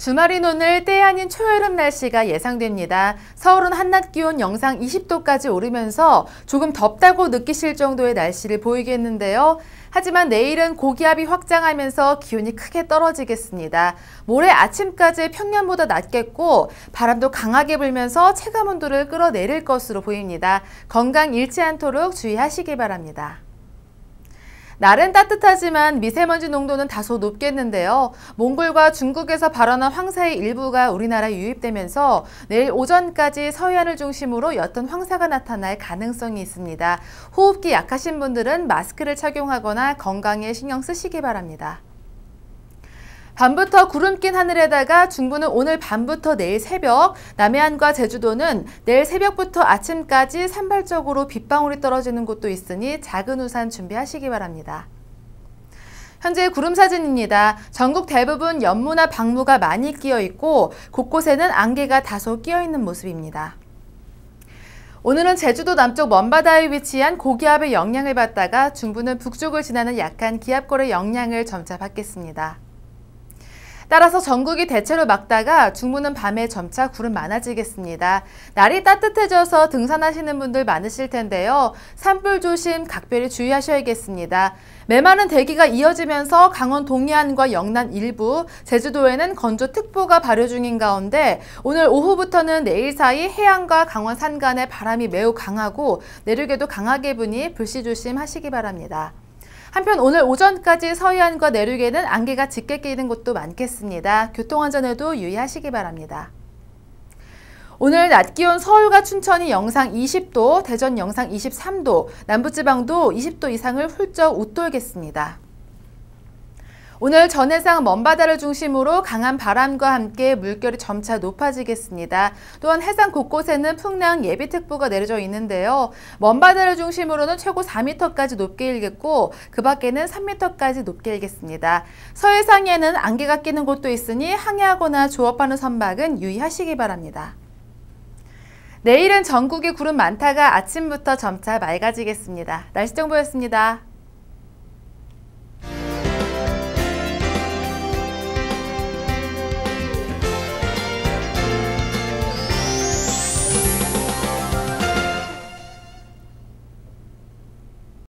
주말인 오늘 때 아닌 초여름 날씨가 예상됩니다. 서울은 한낮 기온 영상 20도까지 오르면서 조금 덥다고 느끼실 정도의 날씨를 보이겠는데요. 하지만 내일은 고기압이 확장하면서 기온이 크게 떨어지겠습니다. 모레 아침까지 평년보다 낮겠고 바람도 강하게 불면서 체감 온도를 끌어내릴 것으로 보입니다. 건강 잃지 않도록 주의하시기 바랍니다. 날은 따뜻하지만 미세먼지 농도는 다소 높겠는데요. 몽골과 중국에서 발원한 황사의 일부가 우리나라에 유입되면서 내일 오전까지 서해안을 중심으로 옅은 황사가 나타날 가능성이 있습니다. 호흡기 약하신 분들은 마스크를 착용하거나 건강에 신경 쓰시기 바랍니다. 밤부터 구름 낀 하늘에다가 중부는 오늘 밤부터 내일 새벽, 남해안과 제주도는 내일 새벽부터 아침까지 산발적으로 빗방울이 떨어지는 곳도 있으니 작은 우산 준비하시기 바랍니다. 현재 구름 사진입니다. 전국 대부분 연무나 방무가 많이 끼어 있고 곳곳에는 안개가 다소 끼어 있는 모습입니다. 오늘은 제주도 남쪽 먼바다에 위치한 고기압의 영향을 받다가 중부는 북쪽을 지나는 약한 기압골의 영향을 점차 받겠습니다. 따라서 전국이 대체로 막다가 중부는 밤에 점차 구름 많아지겠습니다. 날이 따뜻해져서 등산하시는 분들 많으실 텐데요. 산불 조심 각별히 주의하셔야겠습니다. 메마른 대기가 이어지면서 강원 동해안과 영남 일부, 제주도에는 건조특보가 발효 중인 가운데 오늘 오후부터는 내일 사이 해안과 강원 산간에 바람이 매우 강하고 내륙에도 강하게 부니 불씨 조심하시기 바랍니다. 한편 오늘 오전까지 서해안과 내륙에는 안개가 짙게 끼는 곳도 많겠습니다. 교통안전에도 유의하시기 바랍니다. 오늘 낮 기온 서울과 춘천이 영상 20도, 대전 영상 23도, 남부지방도 20도 이상을 훌쩍 웃돌겠습니다. 오늘 전해상 먼바다를 중심으로 강한 바람과 함께 물결이 점차 높아지겠습니다. 또한 해상 곳곳에는 풍랑 예비특보가 내려져 있는데요. 먼바다를 중심으로는 최고 4m까지 높게 일겠고 그 밖에는 3m까지 높게 일겠습니다. 서해상에는 안개가 끼는 곳도 있으니 항해하거나 조업하는 선박은 유의하시기 바랍니다. 내일은 전국에 구름 많다가 아침부터 점차 맑아지겠습니다. 날씨 정보였습니다.